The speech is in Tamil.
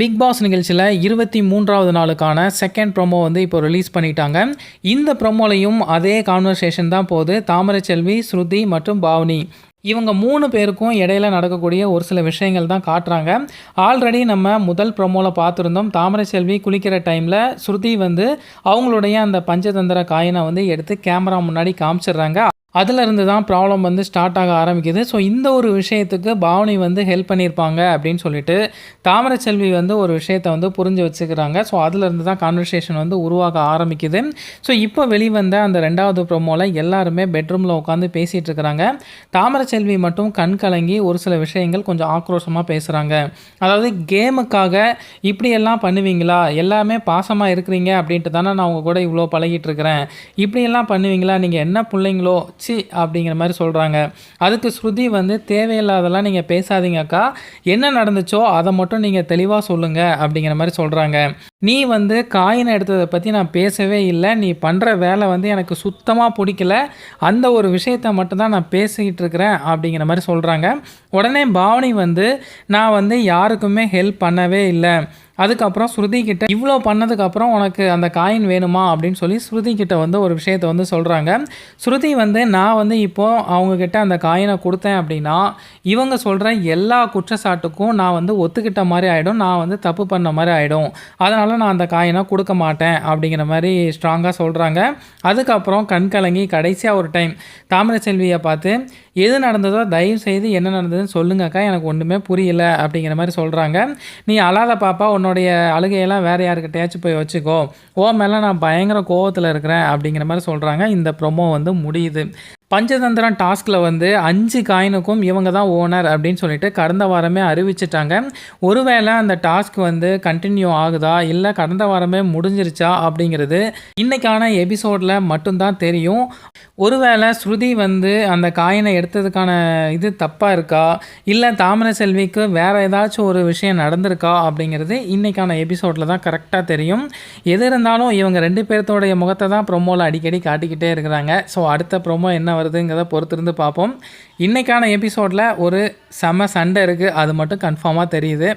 பிக் பாஸ் நிகழ்ச்சியில் இருபத்தி மூன்றாவது நாளுக்கான செகண்ட் ப்ரொமோ வந்து இப்போ ரிலீஸ் பண்ணிட்டாங்க. இந்த ப்ரொமோலையும் அதே கான்வர்சேஷன் தான் போகுது. தாமரைச்செல்வி ஸ்ருதி மற்றும் பாவனி. இவங்க மூணு பேருக்கும் இடையில நடக்கக்கூடிய ஒரு சில விஷயங்கள் தான் காட்டுறாங்க. ஆல்ரெடி நம்ம முதல் ப்ரொமோவில் பார்த்துருந்தோம். தாமரைச்செல்வி குளிக்கிற டைமில் ஸ்ருதி வந்து அவங்களுடைய அந்த பஞ்சதந்திர காயினை வந்து எடுத்து கேமரா முன்னாடி காமிச்சிடுறாங்க. அதிலிருந்து தான் ப்ராப்ளம் வந்து ஸ்டார்ட் ஆக ஆரம்பிக்குது. ஸோ இந்த ஒரு விஷயத்துக்கு பாவனி வந்து ஹெல்ப் பண்ணியிருப்பாங்க அப்படின்னு சொல்லிட்டு தாமரச்செல்வி வந்து ஒரு விஷயத்தை வந்து புரிஞ்சு வச்சுக்கிறாங்க. ஸோ அதிலிருந்து தான் கான்வர்சேஷன் வந்து உருவாக ஆரம்பிக்குது. ஸோ இப்போ வெளிவந்த அந்த ரெண்டாவது ப்ரோமோவில் எல்லாருமே பெட்ரூமில் உட்காந்து பேசிகிட்டு இருக்கிறாங்க தாமரச்செல்வி மட்டும் கண் கலங்கி ஒரு சில விஷயங்கள் கொஞ்சம் ஆக்ரோஷமாக பேசுகிறாங்க அதாவது கேமுக்காக இப்படியெல்லாம் பண்ணுவீங்களா? எல்லாமே பாசமாக இருக்கிறீங்க அப்படின்ட்டு தானே நான் உங்கள் கூட இவ்வளோ பழகிட்டு இருக்கிறேன் இப்படியெல்லாம் பண்ணுவீங்களா? நீங்கள் என்ன பிள்ளைங்களோ? சி அப்படிங்கிற மாதிரி சொல்கிறாங்க அதுக்கு ஸ்ருதி வந்து தேவையில்லாதெல்லாம் நீங்கள் பேசாதீங்க அக்கா. என்ன நடந்துச்சோ அதை மட்டும் நீங்கள் தெளிவாக சொல்லுங்கள் அப்படிங்கிற மாதிரி சொல்கிறாங்க நீ வந்து காயின் எடுத்ததை பற்றி நான் பேசவே இல்லை. நீ பண்ணுற வேலை வந்து எனக்கு சுத்தமாக பிடிக்கல. அந்த ஒரு விஷயத்தை மட்டும்தான் நான் பேசிக்கிட்டு இருக்கிறேன் அப்படிங்கிற மாதிரி சொல்கிறாங்க உடனே பாவனி வந்து நான் வந்து யாருக்குமே ஹெல்ப் பண்ணவே இல்லை. அதுக்கப்புறம் ஸ்ருதி கிட்ட இவ்வளோ பண்ணதுக்கப்புறம் உனக்கு அந்த காயின் வேணுமா? அப்படின்னு சொல்லி ஸ்ருதி கிட்ட வந்து ஒரு விஷயத்தை வந்து சொல்கிறாங்க ஸ்ருதி வந்து நான் வந்து இப்போது அவங்கக்கிட்ட அந்த காயினை கொடுத்தேன் அப்படின்னா இவங்க சொல்கிற எல்லா குற்றச்சாட்டுக்கும் நான் வந்து ஒத்துக்கிட்ட மாதிரி ஆகிடும் நான் வந்து தப்பு பண்ண மாதிரி ஆகிடும் அதனால் நான் அந்த காயினை கொடுக்க மாட்டேன் அப்படிங்கிற மாதிரி ஸ்ட்ராங்காக சொல்கிறாங்க அதுக்கப்புறம் கண் கலங்கி கடைசியாக ஒரு டைம் தாமரை செல்வியை பார்த்து எது நடந்ததோ தயவு செய்து என்ன நடந்ததுன்னு சொல்லுங்கக்கா எனக்கு ஒன்றுமே புரியல அப்படிங்கிற மாதிரி சொல்கிறாங்க நீ அழாத பாப்பா உன்னுடைய அழுகையெல்லாம் வேறு யாருக்கிட்டையாச்சும் போய் வச்சுக்கோ. ஓ மேலே நான் பயங்கர கோவத்தில் இருக்கிறேன் அப்படிங்கிற மாதிரி சொல்கிறாங்க இந்த ப்ரொமோ வந்து முடியுது. பஞ்சதந்திரம் டாஸ்கில் வந்து அஞ்சு காயினுக்கும் இவங்க தான் ஓனர் அப்படின்னு சொல்லிட்டு கடந்த வாரமே அறிவிச்சிட்டாங்க. ஒருவேளை அந்த டாஸ்க் வந்து கண்டினியூ ஆகுதா? இல்லை கடந்த வாரமே முடிஞ்சிருச்சா? அப்படிங்கிறது இன்றைக்கான எபிசோடில் மட்டும்தான் தெரியும். ஒருவேளை ஸ்ருதி வந்து அந்த காயினை எடுத்ததுக்கான இது தப்பாக இருக்கா? இல்லை தாமரை செல்விக்கு வேறு ஏதாச்சும் ஒரு விஷயம் நடந்திருக்கா? அப்படிங்கிறது இன்றைக்கான எபிசோடில் தான் கரெக்டாக தெரியும். எது இருந்தாலும் இவங்க ரெண்டு பேர்த்தோடைய முகத்தை தான் ப்ரொமோவில் அடிக்கடி காட்டிக்கிட்டே இருக்கிறாங்க. ஸோ அடுத்த ப்ரொமோ என்ன வருதுங்கிறத பொறுத்திருந்து பார்ப்போம். இன்றைக்கான எபிசோடில் ஒரு செம சண்டை இருக்குது அது மட்டும் கன்ஃபார்மாக தெரியுது.